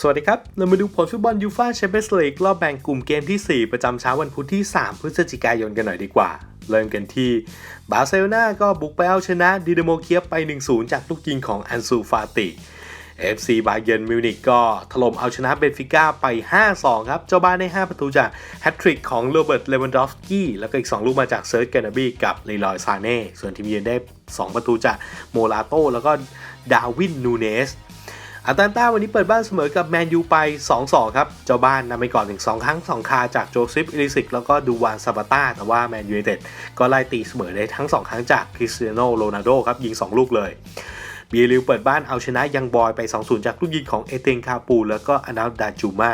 สวัสดีครับ เรามาดูผลฟุตบอลยูฟ่าแชมเปี้ยนส์ลีกรอบแบ่งกลุ่มเกมที่ 4 ประจำเช้าวันพุธที่ 3 พฤศจิกายนกันหน่อยดีกว่า เริ่มกันที่บาร์เซโลนาก็บุกไปเอาชนะดินาโมเคียบไป 1-0 จากลูกยิงของอันซูฟาติ FC บาเยร์นมิวนิกก็ถล่มเอาชนะเบนฟิก้าไป 5-2 ครับ เจ้าบ้านได้ 5 ประตูจากแฮตทริกของโรเบิร์ตเลวันดอฟสกี้แล้วก็อีก 2 ลูกมาจากเซิร์ชแกนาบีกับเลลอยซาเน่ส่วนทีมเยือนได้ 2 ประตูจากโมลาโตแล้วก็ดาวินนูเนส อาตแลนตาวันนี้เปิดบ้านเสมอกับแมนยูไป 2-2 ครับ เจ้าบ้านนำไปก่อนถึง 2 ครั้ง 2 คาจากโจซิฟอิลิซิก แล้วก็ดูวานซาบาต้า แต่ว่าแมนยูไนเต็ดก็ไล่ตีเสมอได้ทั้ง 2 ครั้งจากคริสเตียโนโรนัลโดครับ ยิง 2 ลูกเลยเบียริวเปิดบ้านเอาชนะยังบอยไป 2-0 จากลูกยิงของเอเตนคาปู แล้วก็อนาลดาจูมา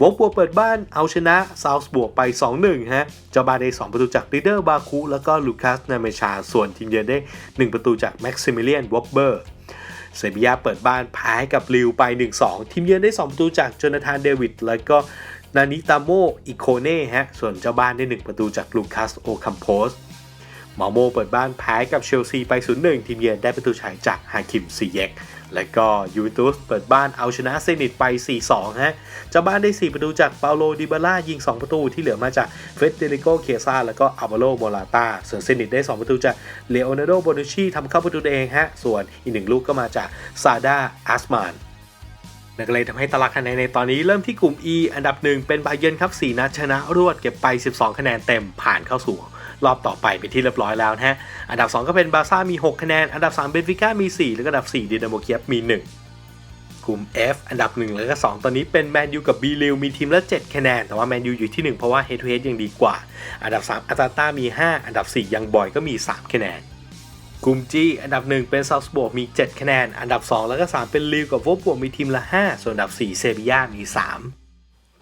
วอกบัวเปิดบ้านเอาชนะซาวส์บวกไป 2-1 ฮะ เจ้าบ้านได้ 2 ประตูจากลีเดอร์บาคูแล้วก็ลูคัสนาเมชา ส่วนทีมเยือนได้ 1 ประตูจากแม็กซิมิเลียนวอปเบอร์ เซบียาเปิดบ้านแพ้ให้กับลิวไป 1-2 ทีมเยือนได้2ประตูจากโจนาธานเดวิดแล้วก็นานิตาโมอิโคเน่ฮะส่วนเจ้าบ้านได้ 1 ประตูจากลูคัสโอคัมโพส มาโมเปิดบ้านแพ้กับเชลซีไป 0-1 ทีมเยือนได้ประตูฉายจากฮาคิมซีเยกและก็ยูเวนตุสเปิดบ้านเอาชนะเซนิตไป 4-2 ฮะเจ้าบ้านได้ 4 ประตูจากเปาโลดิบาล่ายิง 2 ประตูที่เหลือมาจากเฟเดริโกเคซาแล้วก็อัลวาโลโมลาตาส่วนเซนิตได้ 2 ประตูจากเลโอนาร์โดโบนุชีทำเข้าประตูเองฮะ ส่วนอีกหนึ่งลูกก็มาจากซาดาอัสมานนั่นก็เลยทำให้ตารางคะแนนในตอนนี้เริ่มที่กลุ่ม E อันดับหนึ่งเป็นบาเยิร์นครับ 4 นัดชนะรวดเก็บไป 12 คะแนนเต็มผ่านเข้าสู่ รอบต่อไปเป็นที่เรียบร้อยแล้วนะฮะ อันดับ 2 ก็เป็นบาร์ซ่ามี 6 คะแนน อันดับ 3 เบนฟิก้ามี 4 แล้วก็อันดับ 4ดินาโมเคียบมี 1 กลุ่ม F อันดับ 1 แล้วก็ 2 ตอนนี้เป็นแมนยูกับบีลิวมีทีมละ 7 คะแนน แต่ว่าแมนยูอยู่ที่ 1 เพราะว่าเฮดทูเฮดยังดีกว่า อันดับ 3อัตาต้ามี 5 อันดับ 4 ยังบอยก็มี 3 คะแนนกลุ่ม G อันดับ 1 เป็นซา l สบ r ร์มี 7 คะแนน อันดับ 2 แล้วก็ 3 เป็นลิวกับวอลบวกมีทีมละ 5 ส่วนอันดับ 4 เซบียามี 3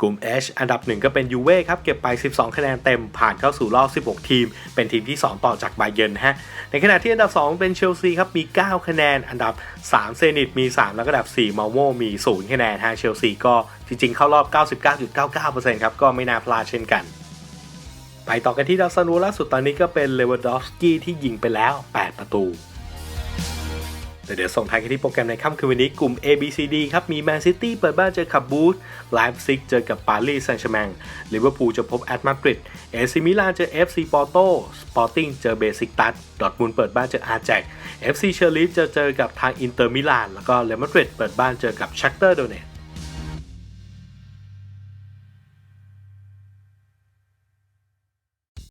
กลุ่ม H อันดับ1ก็เป็นยูเว่ครับ เก็บไป 12 คะแนนเต็มผ่านเข้าสู่รอบ 16 ทีม เป็นทีมที่ 2 ต่อจากไบเยร์นฮะ ในขณะที่อันดับ 2 เป็นเชลซีครับ มี 9 คะแนน อันดับ 3 เซนิตมี 3 แล้วก็อันดับ 4 มาโมมี 0 คะแนนฮะ เชลซีก็จริงๆ เข้ารอบ 99.99%ครับ ก็ไม่น่าพลาดเช่นกัน ไปต่อกันที่ดาวซันโวล่าสุดตอนนี้ก็เป็นเลวานดอฟสกี้ที่ยิงไปแล้ว 8 ประตู แต่เดี๋ยวส่งท้ายกันที่โปรแกรมในค่ำคืนวันนี้กลุ่ม A B C D ครับ มีแมนซิตี้เปิดบ้านเจอกับบูธไลฟ์ซิกเจอกับปารีสแซงต์แชร์แมงลิเวอร์พูลจะพบแอตมาดริดเอซิมิลานเจอ FC ปอร์โตสปอร์ติ้งเจอเบซิกตัสดอทมุนเปิดบ้านเจออาร์แจ็ก FC เชอร์ลีฟจะเจอกับทางอินเตอร์มิลานแล้วก็เรอัลมาดริดเปิดบ้านเจอกับชักเตอร์โดเนต